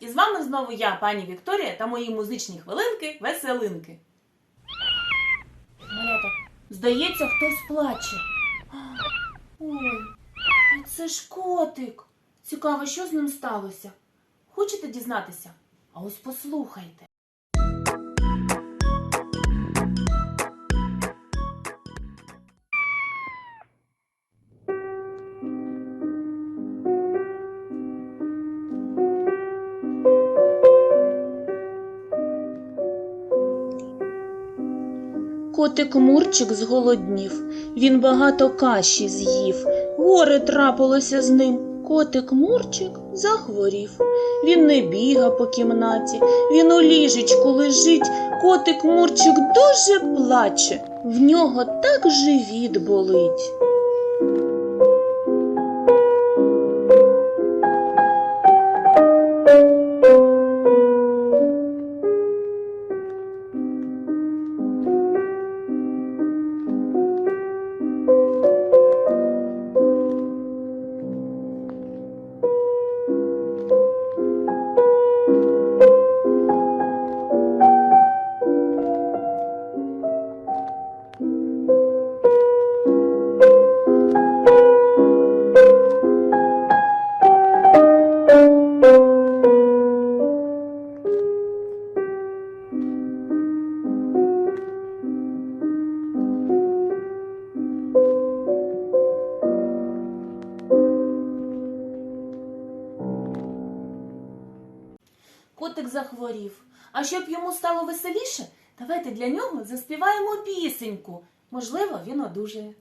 І з вами знову я, пані Вікторія, та мої музичні хвилинки веселинки. Малята, здається, хтось плаче. Ой, та це ж котик. Цікаво, що з ним сталося. Хочете дізнатися? А ось послухайте. Котик Мурчик зголоднів, він багато каші з'їв. Горе трапилося з ним. Котик Мурчик захворів. Він не біга по кімнаті, він у ліжечку лежить. Котик Мурчик дуже плаче, в нього так живіт болить. Захворів. А щоб йому стало веселіше, давайте для нього заспіваємо пісеньку. Можливо, він одужає.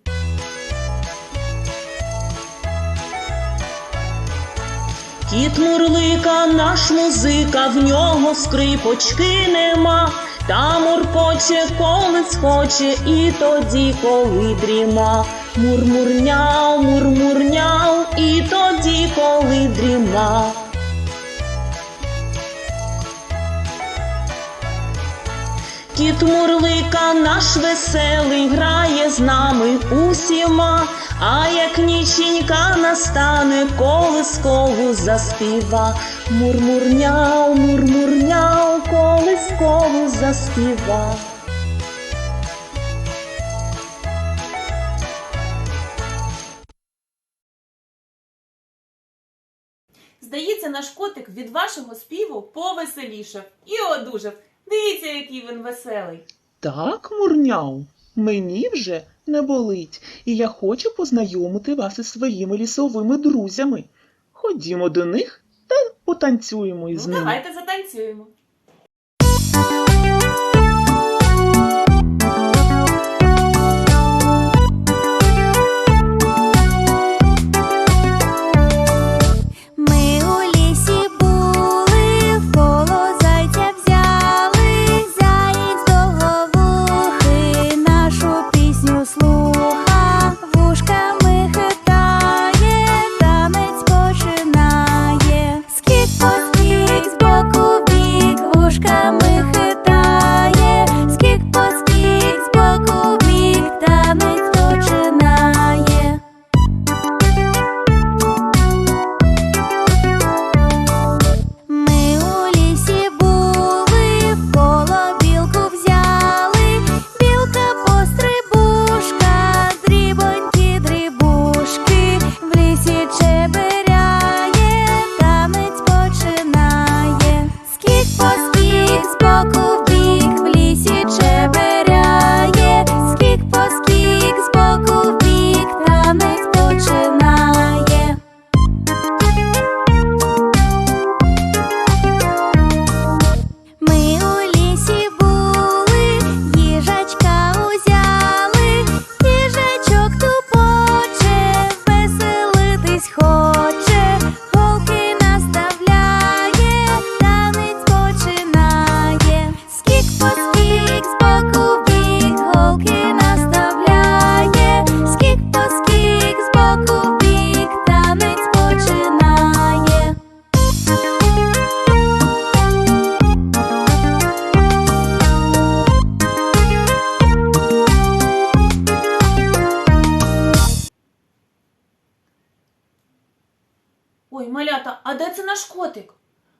Кіт Мурлика, наш музика, в нього скрипочки нема. Та муркоче, коли схоче, і тоді, коли дріма. Мурмурняв, мурмурняв, і тоді, коли дріма. Кіт Мурлика, наш веселий, грає з нами усіма, а як ніченька настане, колискову заспіва. Мурмурняв, мурмурняв, колискову заспіва. Здається, наш котик від вашого співу повеселішав і одужав. Дивіться, який він веселий. Так, мурняв, мені вже не болить, і я хочу познайомити вас із своїми лісовими друзями. Ходімо до них та потанцюємо Ну, із ними. давайте затанцюємо.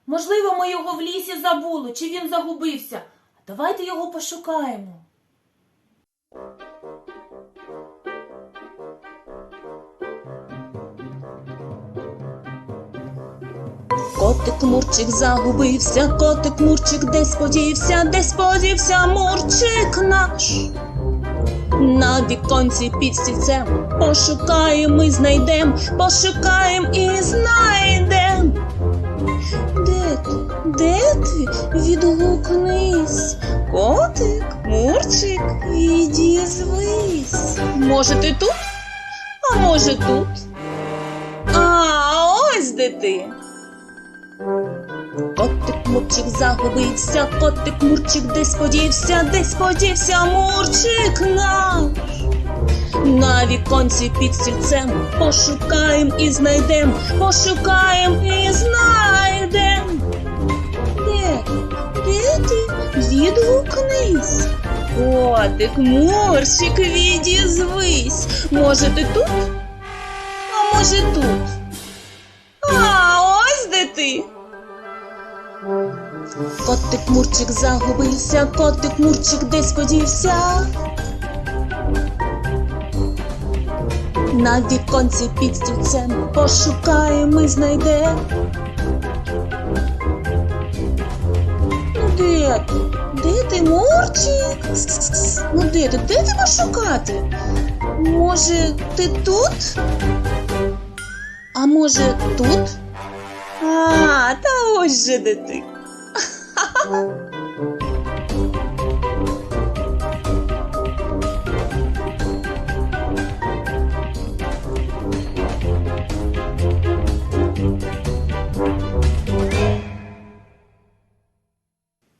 Можливо, ми його в лісі забули, чи він загубився. Давайте його пошукаємо. Котик Мурчик загубився, котик Мурчик десь подівся, десь подівся Мурчик наш. На віконці під стільцем пошукаємо і знайдем, пошукаємо і знайдем. Де ти? Де ти? Відгукнись. Котик, Мурчик, відізвись. Може, ти тут? А може тут? А ось де ти. Котик Мурчик загубився, котик Мурчик десь подівся, десь подівся Мурчик наш. На віконці під стільцем пошукаєм і знайдем, пошукаєм і знайдем. Де? Де ти? Відгукнись. Котик, Мурчик, відізвись. Може, ти тут? А може тут? А ось де ти. Котик Мурчик загубився, котик Мурчик десь подівся. На віконці під стільцем пошукаємо і знайде. Ну де ти? Де ти, Мурчик? Ну де ти? Де тебе шукати? Може, ти тут? А може тут? А, та ось же де ти.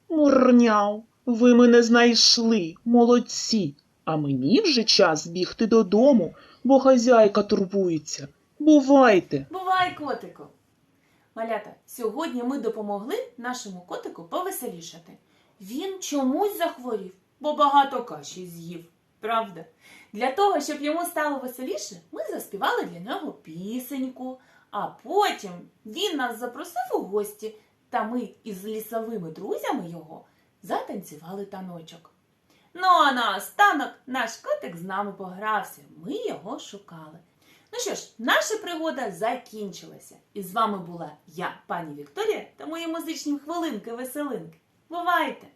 Мурняв, ви мене знайшли, молодці. А мені вже час бігти додому, бо хазяйка турбується. Бувайте. Бувай, котику. Малята, сьогодні ми допомогли нашому котику повеселішати. Він чомусь захворів, бо багато каші з'їв. Правда? Для того, щоб йому стало веселіше, ми заспівали для нього пісеньку, а потім він нас запросив у гості, та ми із лісовими друзями його затанцювали таночок. Ну а наостанок наш котик з нами погрався. Ми його шукали. Ну що ж, наша пригода закінчилася. І з вами була я, пані Вікторія, та мої музичні хвилинки-веселинки. Бувайте!